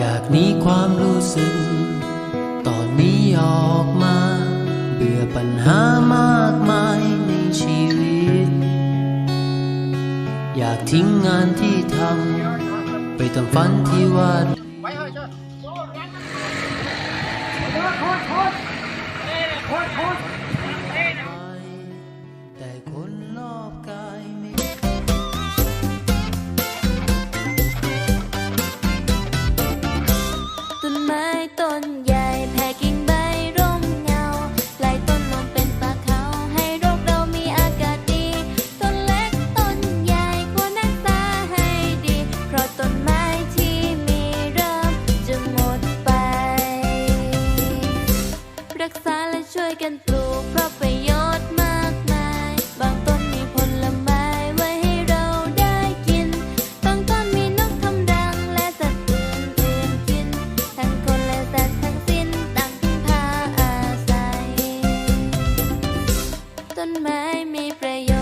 อยากหนีความรู้สึก ตอนนี้ออกมา เบื่อปัญหามากมายในชีวิต อยากทิ้งงานที่ทำไปทำฝันที่วาดแต่ ต้นใหญ่แผ่กิ่งใบร่มเงาหลายต้นลงเป็นป่าเขาให้โรคเรามีอากาศดี ต้นเล็กต้นใหญ่ควรรักษาให้ดี เพราะต้นไม้ที่มีเริ่มจะหมดไป รักษาและช่วยกันปลูกเพราะประ ประโย